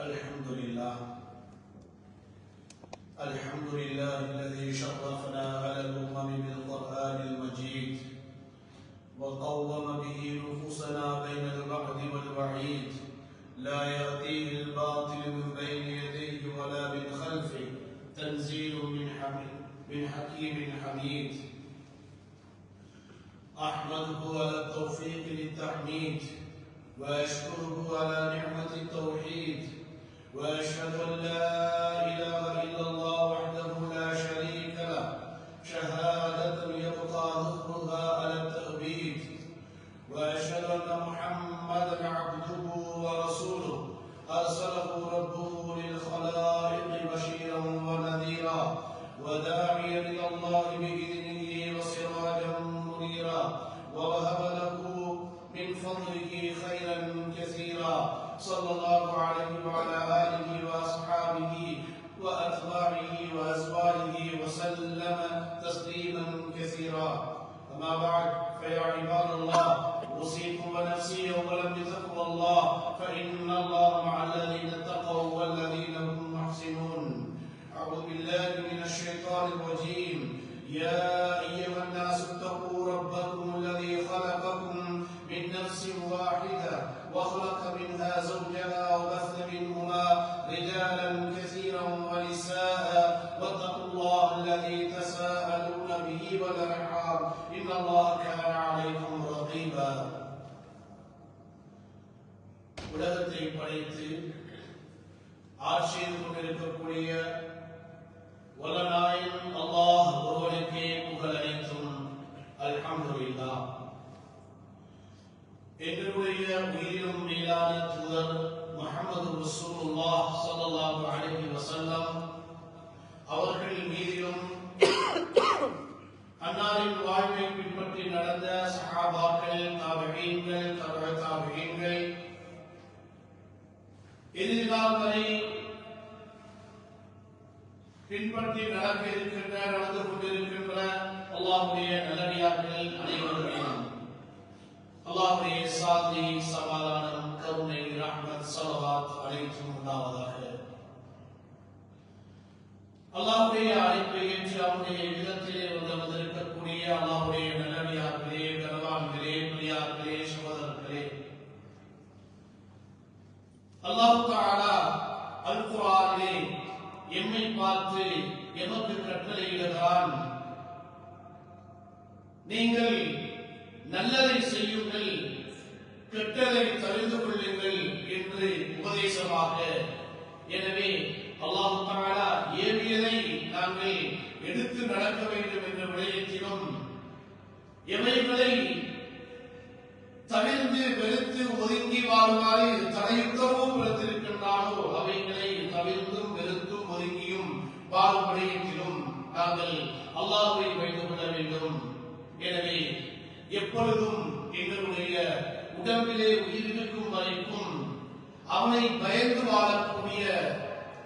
الحمد لله. الحمد لله الذي شرفنا على الأمم بالقرآن المجيد وقوم به نفوسنا بين البعد والبعيد لا يأتيه الباطل من بين يديه ولا من خلفه. تنزيل من حميد من حكيم حميد. أحمده على التوفيق للتحميد وأشكره على نعمة التوحيد. وأشهد أن لا إله إلا الله أما بعد فيا عباد الله ஆட்சி செய்து கொண்டிருக்கக்கூடிய வல்லநாயன் அல்லாஹ் ஒருவனுக்கே புகழ் அனைத்தும் அல்ஹம்துலில்லாஹ் எங்களுடைய உயிரிலும் மேலான தூதர் முஹம்மது ரசூலுல்லாஹ் ஸல்லல்லாஹு அலைஹி வஸல்லம் அவர்கள் மீதிலும் அன்னாரின் வாழ்வை பின்பற்றி நடந்த சஹாபாக்கள் தாபிஈன்கள் தபஅ தாபிஈன்கள் எதிர்கால வரை பின்பற்றி நடக்க இருக்கின்ற நடந்து கொண்டிருக்கின்ற அல்லாஹ்வுடைய நல்லடியார்கள் அனைவருக்கும் அல்லாஹ்வுடைய சாந்தி சமாதானம் கருணை ரஹ்மத் ஸலவாத் அனைத்தும் உண்டாவதாக அல்லாஹ்வுடைய அழைப்பை ஏற்று அவருடைய விதத்திலே வந்து வந்திருக்கக்கூடிய அல்லாஹ்வுடைய நல்லடியார்களே கனவான்களே பிரியார்களே சகோதரர்களே அல்லாஹ் தஆலா அல் குர்ஆனிலே எம்மை பார்த்து எமக்கு கட்டளையிடுகிறான் நீங்கள் நல்லதை செய்யுங்கள் கெட்டதை தெரிந்து கொள்ளுங்கள் என்று உபதேசமாக. எனவே அல்லாஹ் தஆலா ஏவியதை நாங்கள் எடுத்து நடக்க வேண்டும் என்ற விடயத்திலும் எவைகளை தவிர்த்து வெறுத்து ஒதுங்கி வாழுமாறு தடையுத்தவும் பிறத்திருக்கின்றானோ அவைகளை தவிர்த்தும் வெறுத்தும் ஒதுங்கியும் வாழும் விடயத்திலும் நாங்கள் அல்லாஹ்வை வைத்துக் கொள்ள வேண்டும் எனவே எப்பொழுதும் எங்களுடைய உடம்பிலே உயிர் இருக்கும் வரைக்கும் அவனை பயந்து வாழக்கூடிய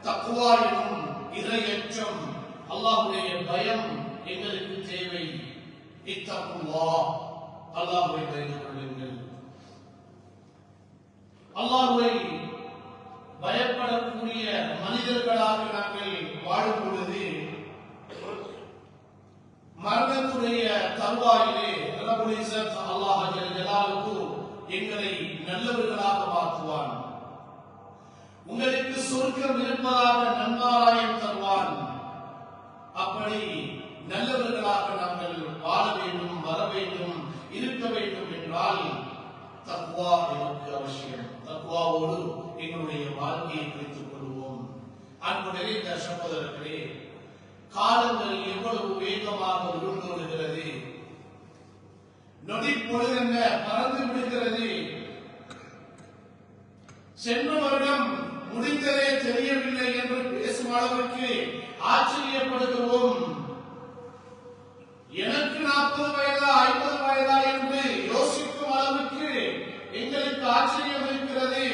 தக்குவா எனும் இறையற்றம் அல்லாஹுடைய பயம் எங்களுக்கு தேவை. இத்தக்குவா. அல்லாஹுவை பயந்து கொள்ளுங்கள். அல்லாஹுவை பயப்படக்கூடிய மனிதர்களாக நாங்கள் வாழும் பொழுது மரணத்துடைய தருவாயிலே ரப்புல் அல்லாஹ் எங்களை நல்லவர்களாக மாற்றுவான். உங்களுக்கு சொர்க்கம் இருப்பதாக நன்மாராயம் தருவான். அப்படி நல்லவர்களாக நாங்கள் வாழ வேண்டும் வர வேண்டும் இருக்க வேண்டும் என்றால் தக்வா எனக்கு அவசியம். தக்வாவோடு எங்களுடைய வாழ்க்கையை குறித்துக் கொள்வோம். அன்பு நிறைந்த சகோதரர்களே காலங்கள் எவ்வளவு வேகமாக உருண்டோடுகிறது நொடி பொழுதென்ன பறந்து விடுகிறது. சென்ற வருடம் முடிந்ததே தெரியவில்லை என்று பேசும் அளவிற்கு ஆச்சரியப்படுகிறோம். எனக்கு நாற்பது வயதா ஐம்பது வயதா என்று யோசிக்கும் அளவுக்கு எங்களுக்கு ஆச்சரியம் இருக்கிறது.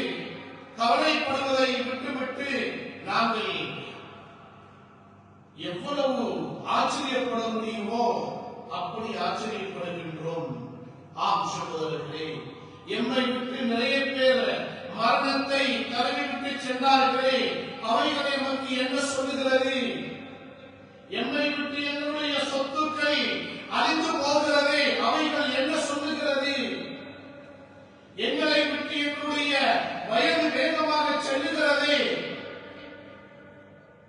கவலைப்படுவதை விட்டுவிட்டு நாங்கள் எவ்வளவு ஆச்சரியப்பட முடியுமோ அப்படி ஆச்சரியப்படுகின்றோம். ஆம் சகோதரர்களே எம்மை விட்டு நிறைய பேர் மரணத்தை தழுவிவிட்டு சென்றார்களே அவைகளை நமக்கு என்ன சொல்லுகிறது? எம்மை விட்டு என்னுடைய சொத்துக்கள் அழிந்து போகிறது அவைகள் என்ன சொல்லுகிறது? எங்களை விட்டு என்னுடைய வயது வேகமாக செல்லுகிறதே.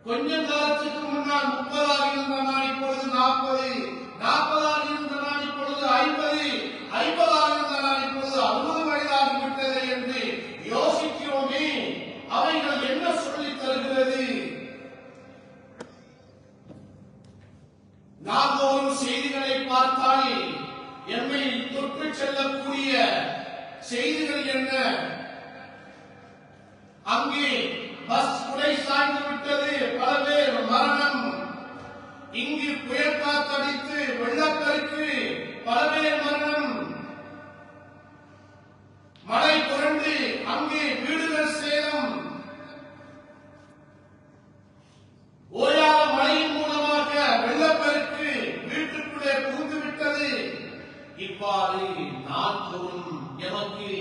கொஞ்ச காலத்துக்கு முன்னால் முப்பதாக இருந்த நான் இப்பொழுது நாற்பது நாற்பதாக இருந்த நான் இப்பொழுது ஐம்பது ஐம்பதாக இருந்த நான் இப்பொழுது அறுபது வயதாகிவிட்டது என்று யோசிக்கிறோமே அவைகள் என்ன சொல்லித் தருகிறது நாள்தோறும் செய்திகளை பார்த்தால் எம்மை தொற்று செல்லக்கூடிய செய்திகள் என்ன? அங்கே பஸ் குடை சாய்ந்து விட்டது பல பேர் மரணம். இங்கு புயல் காத்தடித்து வெள்ளப்பெருக்கு பல பேர் மரணம் மழை புரண்டு அங்கே வீடுகள் சேதம் ஓயாத மழையின் மூலமாக வெள்ளப்பெருக்கு வீட்டுக்குள்ளே புகுந்து விட்டது இவ்வாறு நாள்தோறும் எமக்கு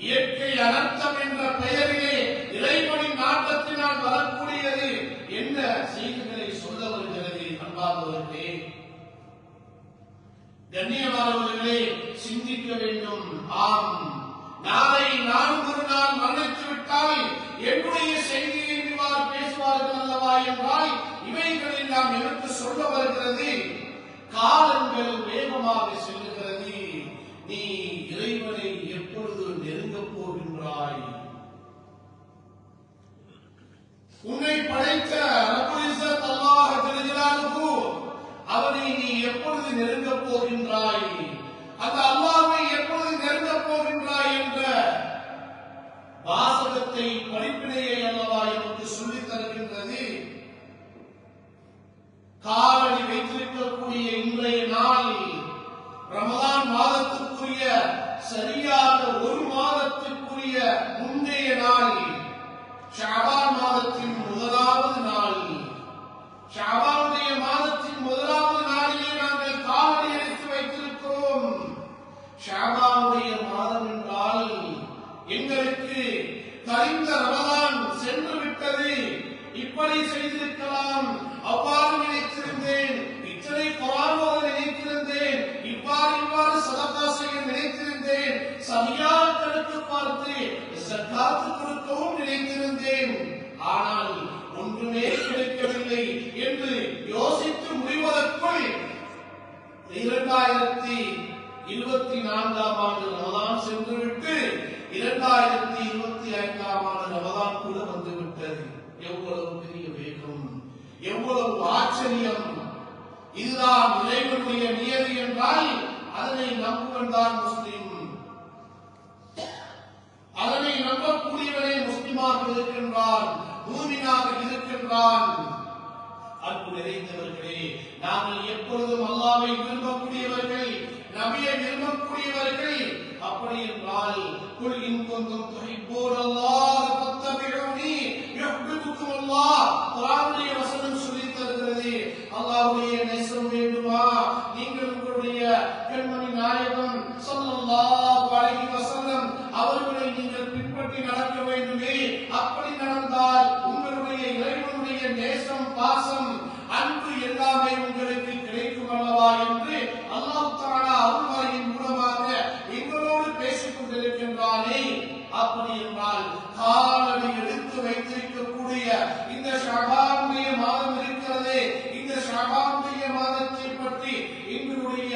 இயற்கை அனர்த்தம் என்ற பெயரிலே இறைவனின் நாட்டத்தினால் வரக்கூடியது என்ன செய்திகளை சொல்ல வருகிறது அன்பார்ந்தவர்களே கண்ணியமானவர்களே சிந்திக்க வேண்டும் ஆம் நாளை நான் ஒரு நாள் மரணித்து விட்டால் என்னுடைய செய்தியை இவ்வாறு பேசுவார்கள் அல்லவா என்றால் நாம் எடுத்து சொல்ல வருகிறது காலங்கள் வேகமாக செல்லுகிறது நீ இறைவனை எப்பொழுது நெருங்கப் போகின்றாய்? உன்னை படைத்த அல்லாஹ் அவனை நீ எப்பொழுது நெருங்கப் போகின்றாய்? அந்த அல்லாவை எப்பொழுது நெருங்க போகின்றாய் என்ற வாசகத்தை படிப்பினையை அல்லவா எனக்கு சொல்லித் தருகின்றது காலடி வைத்திருக்கக்கூடிய இன்றைய நாளில் ரமதான் மாதத்துக்குரிய சரியாக ஒரு மாதத்துக்குரிய முந்தைய நாள் ஷாபான் மாதத்தின் முதலாவது நாள் ஷாபானுடைய மாதத்தின் முதலாவது நாளிலே நாங்கள் காலடி எடுத்து வைத்திருக்கிறோம் ஷாபானுடைய மாதம் என்றால் எங்களுக்கு கரிந்த ரமதான் சென்று விட்டது இப்படி செய்திருக்கலாம் அவ்வாறு நினைத்திருந்தேன் இத்தனை குரான் ஓத நினைத்திருந்தேன் இவ்வாறு இவ்வாறு சதகா செய்ய நினைத்திருந்தேன் சரியாக கணக்கு பார்த்து சக்காத்து கொடுக்கவும் நினைத்திருந்தேன் ஆனால் ஒன்றுமே கிடைக்கவில்லை என்று யோசித்து முடிவதற்குள் இரண்டாயிரத்தி இருபத்தி நான்காம் ஆண்டு ரமதான் சென்றுவிட்டு இரண்டாயிரத்தி இருபத்தி ஐந்தாம் ஆண்டு ரமதான் கூட வந்துவிட்டது. எவ்வளவு பெரிய வேகம் எவ்வளவு ஆச்சரியம். இதுதான் இறைவனுடைய நியதி என்றால் அதனை நம்புவன் தான் முஸ்லிம். அதனை நம்பக்கூடியவனே முஸ்லிமாக இருக்கின்றான் பூமியாக இருக்கின்றான். அன்பு நிறைந்தவர்களே நாங்கள் எப்பொழுதும் அல்லாவை விரும்பக்கூடியவர்கள் நபியை விரும்பக்கூடியவர்கள். அப்படி என்றால் குல் இன் குந்தும் துஹிப்பூன் அல்லாஹ் ஃபத்தபிஊனி யுஹ்பிபுக்கும் அல்லாஹ் குர்ஆனுடைய வசனம் சொல்லித் தருகிறது. அல்லாஹ்வுடைய நேசம் வேண்டுமா நீங்கள் உங்களுடைய கண்மணி நாயகம் ஸல்லல்லாஹு அலைஹி வஸல்லம் அவர்களை நீங்கள் பின்பற்றி நடக்க வேண்டுமே அப்படி நடந்தால் உங்களுடைய இறைவனுடைய நேசம் பாசம் அன்பு எல்லாமே உங்களுக்கு கிடைக்கும் அல்லவா என்று அல்லாஹ் தஆலா அருள்மறையின் மூலமாக எங்களோடு பேசிக் கொண்டிருக்கின்றானே அப்படி என்றால் காலடி எடுத்து வைத்திருக்கக்கூடிய இந்த ஷாபானுடைய மாதம் இருக்கிறதே இந்த ஷாபானுடைய மாதத்தை பற்றி எங்களுடைய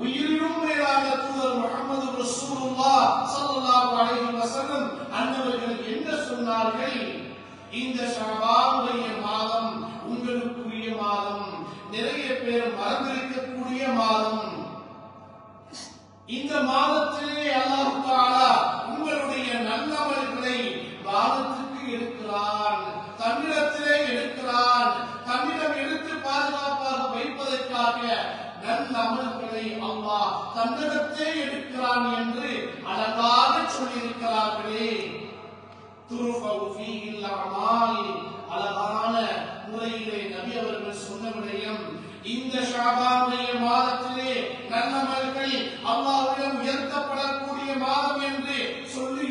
உயிரிலும் மேலான தூதர் முகமது ரசூலுல்லாஹ் ஸல்லல்லாஹு அலைஹி வஸல்லம் அன்னவர்கள் என்ன சொன்னார்கள் இந்த ஷாபானுடைய மாதம் உங்களுக்குரிய மாதம். நிறைய பேர் மறந்திருக்கக்கூடிய மாதம். இந்த மாதத்திலே அல்லாஹ் தஆலா உங்களுடைய நல்லவர்களை வாதத்துக்கு எடுக்கிறான். தன்னிடத்திலே எடுக்கிறான். தன்னிடம் எடுத்து பாதுகாப்பாக வைப்பதற்காக நல்ல அமல்களை அல்லாஹ் தன்னிடத்தே எடுக்கிறான் என்று அழகாக சொல்லியிருக்கிறார்களே. அழகான முறையிலே நபி அவர்கள் சொன்ன விடயம் இந்த ஷாபானுடைய மாதத்திலே நல்லமல்கள் அல்லாஹ்விடம் உயர்த்தப்படக்கூடிய மாதம் என்று சொல்லி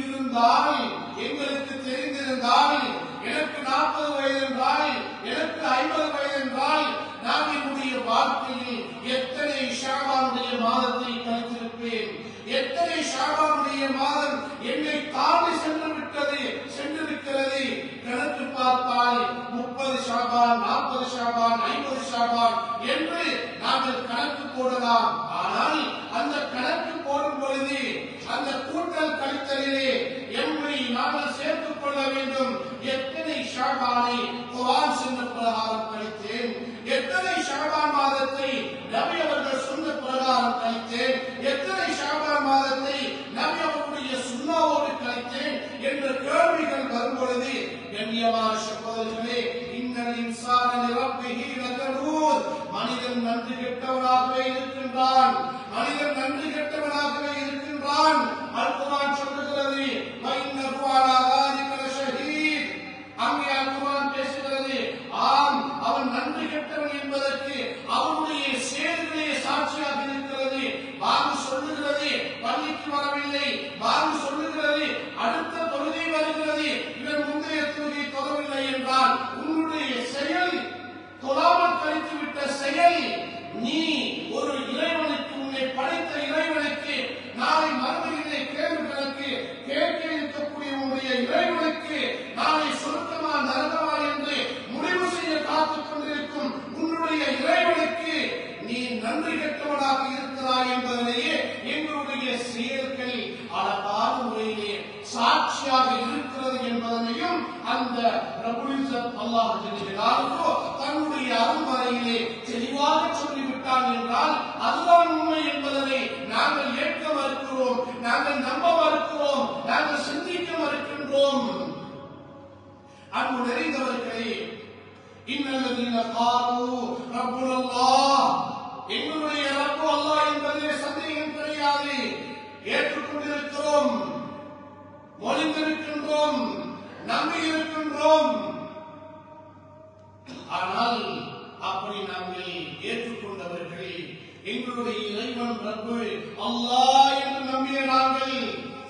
அன்பு நிறைந்தவர்களே இன்னல்லதீன காலு ரப்புலல்லாஹ். எங்களுடைய ரப்பு அல்லாஹ் என்பதிலே சந்தேகம் கிடையாது. ஏற்றுக்கொண்டிருக்கிறோம் மொழிந்திருக்கின்றோம் நம்பி இருக்கின்றோம் ஆனால் அப்படி நாங்கள் ஏற்றுக்கொண்டவர்கள் எங்களுடைய இறைவன் ரப்பு அல்லா என்று நம்பிய நாங்கள்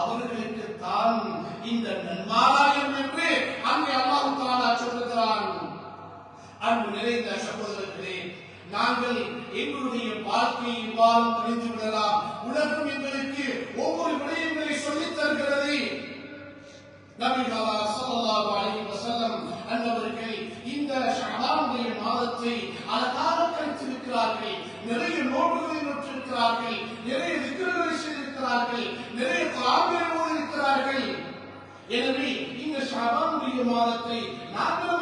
அவர்களுக்கு தான் இந்த நன்மாராயம் என்று அங்கே அல்லாஹு தாலா சொல்லுகிறான். அன்பு நிறைந்த சகோதரர்களே நாங்கள் எங்களுடைய வாழ்க்கையை இவ்வாறு தெரிந்து விடலாம் உலகம் எங்களுக்கு ஒவ்வொரு விடயங்களை சொல்லித் தருகிறது. நபிகாலா சல்லாஹ் அலி வசல்லம் அன்னவர்கள் இந்த ஷாபானுடைய மாதத்தை அழகாக கழித்திருக்கிறார்கள். நிறைய நோட்டுகள் இருக்கிறார்கள். நிறைய விக்கிரகளை செய்திருக்கிறார்கள். நிறைய காவியோடு இருக்கிறார்கள். எனவே இந்த ஷபானுடைய மாதத்தை நாங்கள்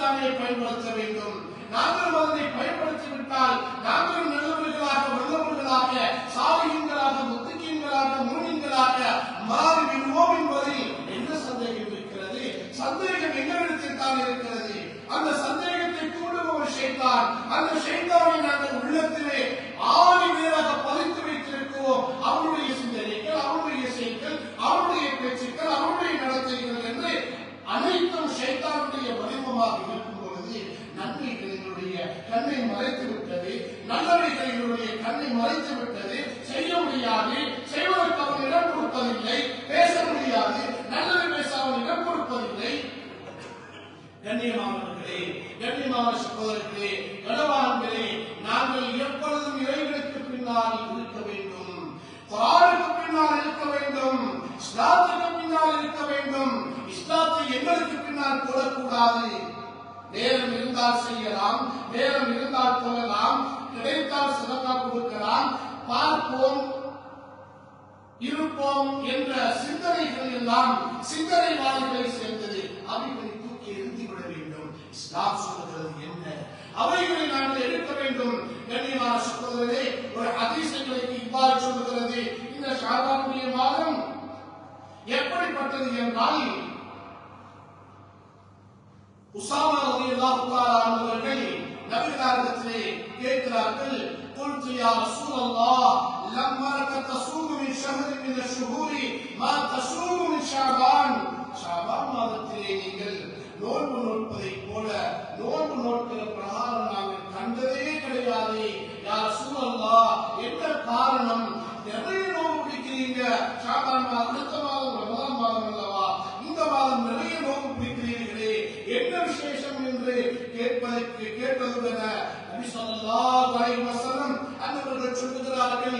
தானே பயன்படுத்த வேண்டும். நாங்கள் மதத்தை பயன்படுத்திவிட்டால் நாங்கள் படைத்து விட்டது. செய்ய முடியாது. செய்வதற்கு அவன் இடம் கொடுப்பதில்லை. பேச முடியாது. நல்லது பேச அவன் இடம் கொடுப்பதில்லை. கண்ணியமானவர்களே கண்ணியமான சகோதரர்களே கனவான்களே நாங்கள் எப்பொழுதும் இறைவனுக்கு பின்னால் இருக்க வேண்டும். குரானுக்கு பின்னால் இருக்க வேண்டும். இஸ்லாத்துக்கு பின்னால் இருக்க வேண்டும். இஸ்லாத்தை எங்களுக்கு பின்னால் போடக்கூடாது. நேரம் இருந்தால் செய்யலாம் நேரம் இருந்தால் சொல்லலாம் கிடைத்தால் சிறப்பா கொடுக்கலாம். பார்ப்போம் இருப்போம் என்ற சிந்தனைகள் எல்லாம் சிந்தனைவாதிகளை சேர்ந்தது. அவைகளை தூக்கி எரிந்து வேண்டும். இஸ்லாம் என்ன? அவைகளை நாங்கள் எடுக்க வேண்டும். கண்ணியமான சகோதரரே ஒரு அதிசயங்களுக்கு இவ்வாறு சொல்லுகிறது. இந்த ஷாபானுடைய மாதம் எப்படிப்பட்டது என்றால் உசாமா ரலியல்லாஹு தஆலா அவர்கள் நபிகளாரிடத்திலே கேட்கிறார்கள் قلت يا رسول الله لما لك تصوم من شهر من الشهور ما تصوم من شعبان ஷாபான் மாதத்திலே நீங்கள் நோன்பு நோட்பதை போல நோன்பு நோட்கிற பிரகாரம் நாங்கள் கண்டதே கிடையாது யார் சூழல்லா என்ன காரணம் நிறைய நோன்பு பிடிக்கிறீங்க ஷாபான் மாதம் அடுத்த மாதம் ரமலான் மாதம் அல்லவா இந்த மாதம் நிறைய நோன்பு பிடிக்கிறீர்களே என்ன விசேஷம் என்று கேட்பதற்கு கேட்டதுடன் நபி ஸல்லல்லாஹு அலைஹி வஸல்லம் அன்னவர்கள் சொல்லுகிறார்கள்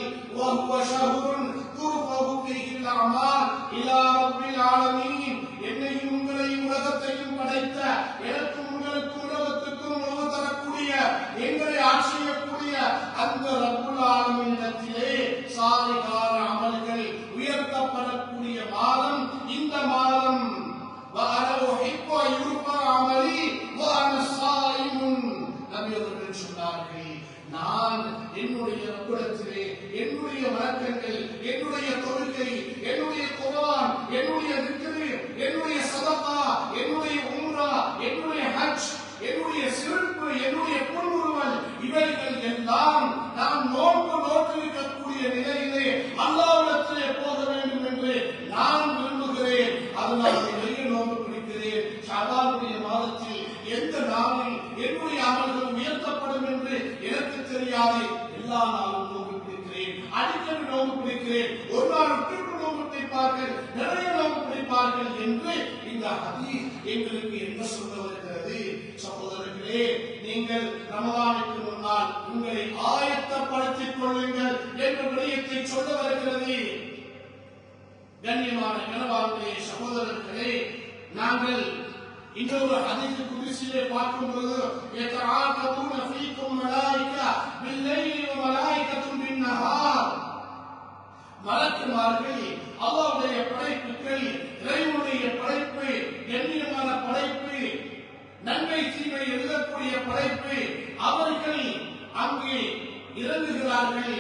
என்னுடைய தொழுகை என்னுடைய குர்ஆன் என்னுடைய திக்ரு என்னுடைய சதகா என்னுடைய உம்ரா என்னுடைய ஹஜ் என்னுடைய சிறப்பு என்னுடைய புன்முறுவல் இவைகள் எல்லாம் நான் நோக்கு நோக்கிருக்கக்கூடிய நிலையிலே அல்லாவிடத்திலே போக வேண்டும் என்று நான் விரும்புகிறேன் அதனால் நிறைய நோக்கு பிடிக்கிறேன் ஷாபானுடைய மாதத்தில் எந்த நாளில் என்னுடைய அமல்கள் உயர்த்தப்படும் என்று எனக்கு தெரியாது எல்லா நாளும் நோக்கு பிடிக்கிறேன் அடிக்கடி நோக்கு பிடிக்கிறேன் ஒரு நாள் விட்டு நோக்கு பிடிப்பார்கள் நிறைய நோக்கு பிடிப்பார்கள் என்று இந்த ஹதீஸ் எங்களுக்கு என்ன சொல்ல வருகிறது சகோதரர்களே நீங்கள் ரமலானுக்கு முன்னால் உங்களை ஆயத்தப்படுத்திக் கொள்ளுங்கள் என்ற விடயத்தை சொல்ல வருகிறது கண்ணியமான கனவான்களே சகோதரர்களே நாங்கள் இன்னொரு ஹதீஸ் குதிசிலே பார்க்கும் பொழுது يتعاقبون فيكم ملائكة بالليل وملائكة بالنهار மலக்குமார்கள் அல்லாவுடைய படைப்புகள் இறைவனுடைய படைப்பு கண்ணியமான படைப்பு நன்மை தீமை எழுதக்கூடிய படைப்பு அவர்கள் அங்கே இறங்குகிறார்கள்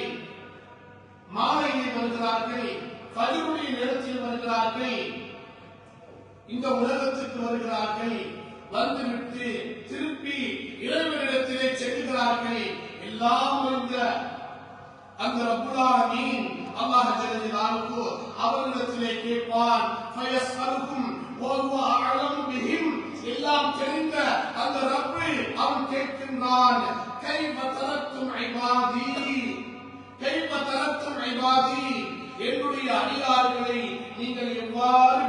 மாலையில் வருகிறார்கள் கதிருடைய நேரத்தில் வருகிறார்கள் இந்த உலகத்துக்கு வருகிறார்கள். வந்துவிட்டு திருப்பி இறைவனிடத்திலே செல்கிறார்கள். எல்லாம் இந்த அந்த ரப்புலாமீன் அல்லாஹ் ஜல்லல்லாஹு அவரிடத்திலே கேட்பான் ஃபயஸ்அலுக்கும் வஹுவ அஅலமு பிஹிம். எல்லாம் தெரிந்த அந்த ரப்பு அவன் கேட்கின்றான் கைஃப தரத்தும் இபாதி கைஃப தரத்தும் இபாதி என்னுடைய அடியார்களை நீங்கள் எவ்வாறு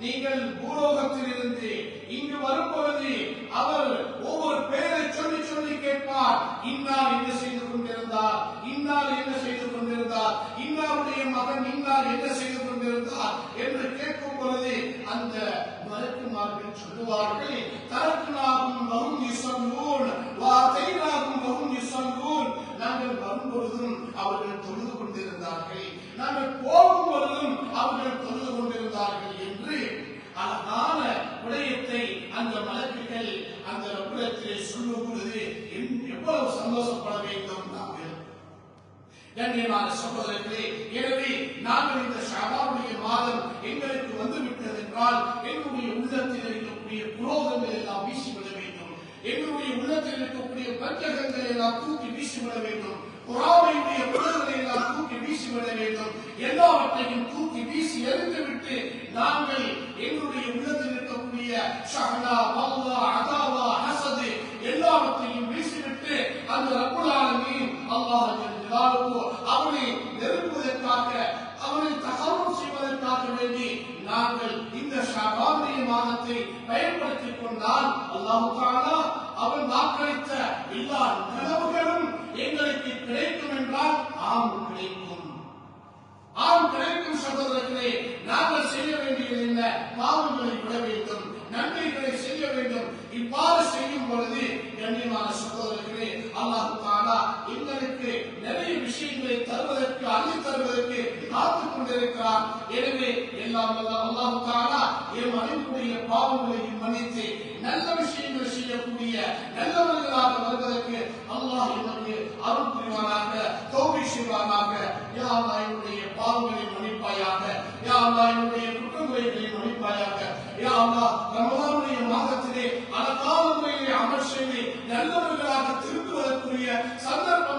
நீங்கள் பூலோகத்திலிருந்து இங்கு வரும்பொழுது அவர் ஒவ்வொரு பேரை சொல்லி சொல்லி கேட்பார். இன்னார் என்ன செய்து கொண்டிருந்தார்? இன்னார் என்ன செய்து கொண்டிருந்தார்? இன்னாருடைய மகன் இன்னார் என்ன செய்து கொண்டிருந்தார்? என்று கேட்கும் பொழுது அந்த மருத்துவமார்கள் சொல்லுவார்கள் தரக்குனாகும் வரும் யுசல்லூன் வார்த்தைனாகும் வரும் யுசல்லூன் நாங்கள் வரும்பொழுதும் அவர்கள் தொழுது கொண்டிருந்தார்கள். நாங்கள் போ பொழுதும் அவர்கள் தொழுது கொண்டிருந்தார்கள் என்று அழகான விடயத்தை அந்த மலக்குகள் அந்த ரப்பிடத்திலே சொல்லும் பொழுது என்- எவ்வளவு சந்தோஷப்பட வேண்டும் நாங்கள் கண்ணியமான சகோதரர்களே எனவே நாங்கள் இந்த ஷாபானுடைய மாதம் எங்களுக்கு வந்துவிட்டது என்றால் எங்களுடைய உள்ளத்தில் இருக்கக்கூடிய புரோகங்கள் எல்லாம் வீசிவிட வேண்டும். எங்களுடைய உள்ளத்தில் இருக்கக்கூடிய பஞ்சகங்களை எல்லாம் தூக்கி வீசிவிட வேண்டும். குரானுடைய புலர்களை எல்லாம் தூக்கி வீசிவிட வேண்டும். எல்லாவற்றையும் தூக்கி வீசி எறிந்துவிட்டு நாங்கள் எங்களுடைய உள்ளத்தில் இருக்கக்கூடிய ஷஹனா வல்லா அதாவா ஹசது எல்லாவற்றையும் வீசிவிட்டு அந்த ரப்புல் ஆலமீன் அல்லாஹ் ஜல்லாலுஹு அவனை நெருங்குவதற்காக அவனை தகவல் செய்வதற்காக வேண்டி நாங்கள் இந்த ஷாபானுடைய மாதத்தை பயன்படுத்திக் கொண்டால் அல்லாஹ் தஆலா அவன் வாக்களித்த எல்லா கனவுகளும் எங்களுக்கு கிடைக்கும் என்றால் ஆம் கிடைக்கும் ஆம் கிடைக்கும் சகோதரர்களே நாங்கள் செய்ய வேண்டியது என்ன? பாவங்களை விட வேண்டும் நன்மைகளை செய்ய வேண்டும். இவ்வாறு செய்யும் பொழுது கண்ணியமான சகோதரர்களே அல்லாஹு தாலா எங்களுக்கு நிறைய விஷயங்களை தருவதற்கு அள்ளி தருவதற்கு காத்துக் கொண்டிருக்கிறார். எனவே எல்லாம் அல்லாஹு தாலா எம் அறிவுக்குரிய பாவங்களையும் மன்னித்து நல்ல விஷயங்களை செய்யக்கூடிய நல்லவர்களாக வருவதற்கு அல்லாஹ் எனக்கு அருள் புரிவானாக தோல்வி செய்வானாக. யா அல்லா என்னுடைய பாவங்களை மன்னிப்பாயாக யா அல்லா என்னுடைய குற்றங்குறைகளை மன்னிப்பாயாக. யா அல்லா ரமலானுடைய மாதத்திலே அழகான முறையிலே அமர் செய்து நல்லவர்களாக திருப்புவதற்குரிய சந்தர்ப்பம்